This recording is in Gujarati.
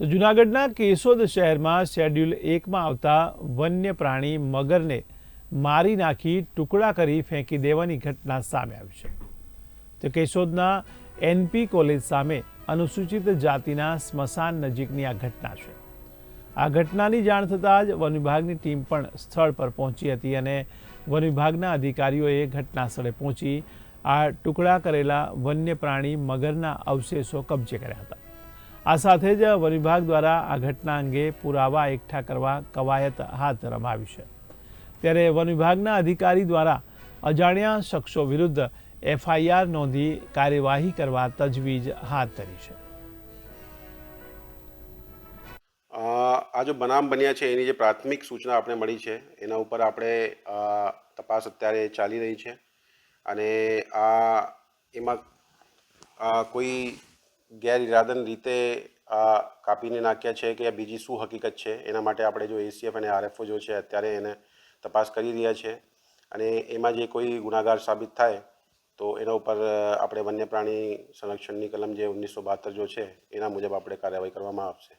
તો જૂનાગઢના કેશોદ શહેરમાં શેડ્યુલ એકમાં આવતા વન્ય પ્રાણી મગરને મારી નાખી ટુકડા કરી ફેંકી દેવાની ઘટના સામે આવી છે. તો કેશોદના એનપી કોલેજ સામે અનુસૂચિત જાતિના સ્મશાન નજીકની આ ઘટના છે. આ ઘટનાની જાણ થતાં જ વન વિભાગની ટીમ પણ સ્થળ પર પહોંચી હતી અને વન વિભાગના અધિકારીઓએ ઘટના સ્થળે પહોંચી આ ટુકડા કરેલા વન્ય પ્રાણી મગરના અવશેષો કબજે કર્યા હતા. આ સાથે જ વન વિભાગ દ્વારા આ ઘટના અંગે પુરાવા એકઠા કરવા કવાયત હાથ ધરવામાં આવી છે. ત્યારે વન વિભાગના અધિકારી દ્વારા અજાણ્યા શખ્સો વિરુદ્ધ એફઆઈઆર નોંધી કાર્યવાહી કરવા તજવીજ હાથ ધરી છે. આ જો બનામ બન્યા છે, એની જે પ્રાથમિક સૂચના આપણે મળી છે, એના ઉપર આપણે તપાસ અત્યારે ચાલી રહી છે. અને આ એમાં કોઈ ગેરઇરાદન રીતે આ કાપીને નાખ્યા છે કે બીજી શું હકીકત છે? એના માટે આપણે જો એસીએફ અને આરએફઓ જો છે, અત્યારે એને તપાસ કરી રહ્યા છે. અને એમાં જે કોઈ ગુનાગાર સાબિત થાય, તો એના ઉપર આપણે વન્ય પ્રાણી સંરક્ષણની કલમ જે ઓગણીસો બહાત્તર જો છે, એના મુજબ આપણે કાર્યવાહી કરવામાં આવશે.